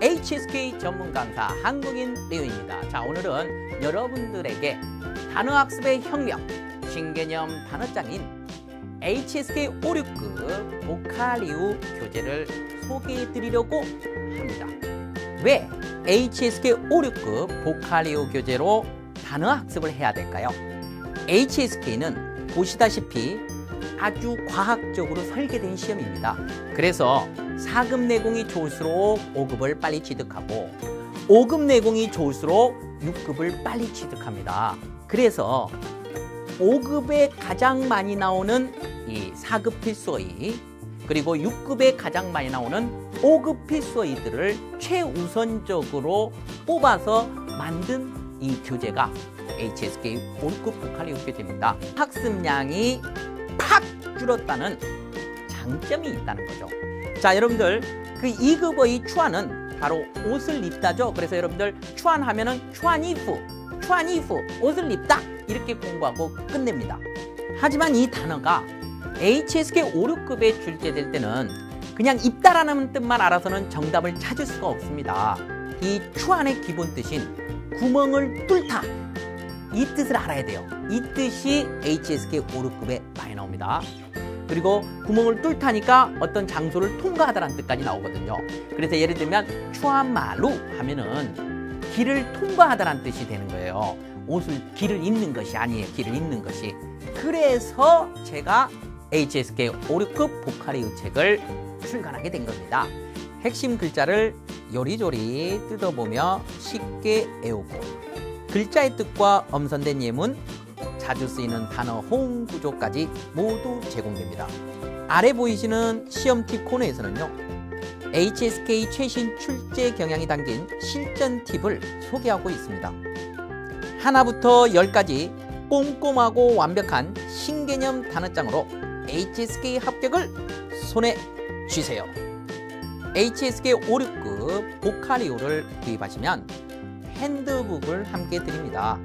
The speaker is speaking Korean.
HSK 전문 강사 한국인 리우입니다. 자, 오늘은 여러분들에게 단어 학습의 혁명, 신개념 단어장인 HSK 56급 보카리우 교재를 소개해 드리려고 합니다. 왜 HSK 56급 보카리우 교재로 단어 학습을 해야 될까요? HSK는 보시다시피 아주 과학적으로 설계된 시험입니다. 그래서 4급 내공이 좋을수록 5급을 빨리 취득하고 5급 내공이 좋을수록 6급을 빨리 취득합니다. 그래서 5급에 가장 많이 나오는 이 4급 필수어휘 그리고 6급에 가장 많이 나오는 5급 필수어휘들을 최우선적으로 뽑아서 만든 이 교재가 HSK 5급 보컬리오 교재입니다. 학습량이 팍 줄었다는 장점이 있다는 거죠. 자, 여러분들 그 2급의 추안은 바로 옷을 입다죠. 그래서 여러분들 추안하면은 추안이후, 추안이후 옷을 입다 이렇게 공부하고 끝냅니다. 하지만 이 단어가 HSK 5, 6급에 출제될 때는 그냥 입다라는 뜻만 알아서는 정답을 찾을 수가 없습니다. 이 추안의 기본 뜻인 구멍을 뚫다 이 뜻을 알아야 돼요. 이 뜻이 HSK 5, 6급에 많이 나옵니다. 그리고 구멍을 뚫다니까 어떤 장소를 통과하다라는 뜻까지 나오거든요. 그래서 예를 들면 추한마루 하면은 길을 통과하다라는 뜻이 되는 거예요. 옷을 길을 잇는 것이 아니에요. 길을 잇는 것이. 그래서 제가 HSK 5, 6급 보카리 우 책을 출간하게 된 겁니다. 핵심 글자를 요리조리 뜯어보며 쉽게 외우고 글자의 뜻과 엄선된 예문, 자주 쓰이는 단어 호응 구조까지 모두 제공됩니다. 아래 보이시는 시험 팁 코너에서는요. HSK 최신 출제 경향이 담긴 실전 팁을 소개하고 있습니다. 하나부터 열까지 꼼꼼하고 완벽한 신개념 단어장으로 HSK 합격을 손에 쥐세요. HSK 5, 6급 보카리오를 구입하시면 핸드북을 함께 드립니다.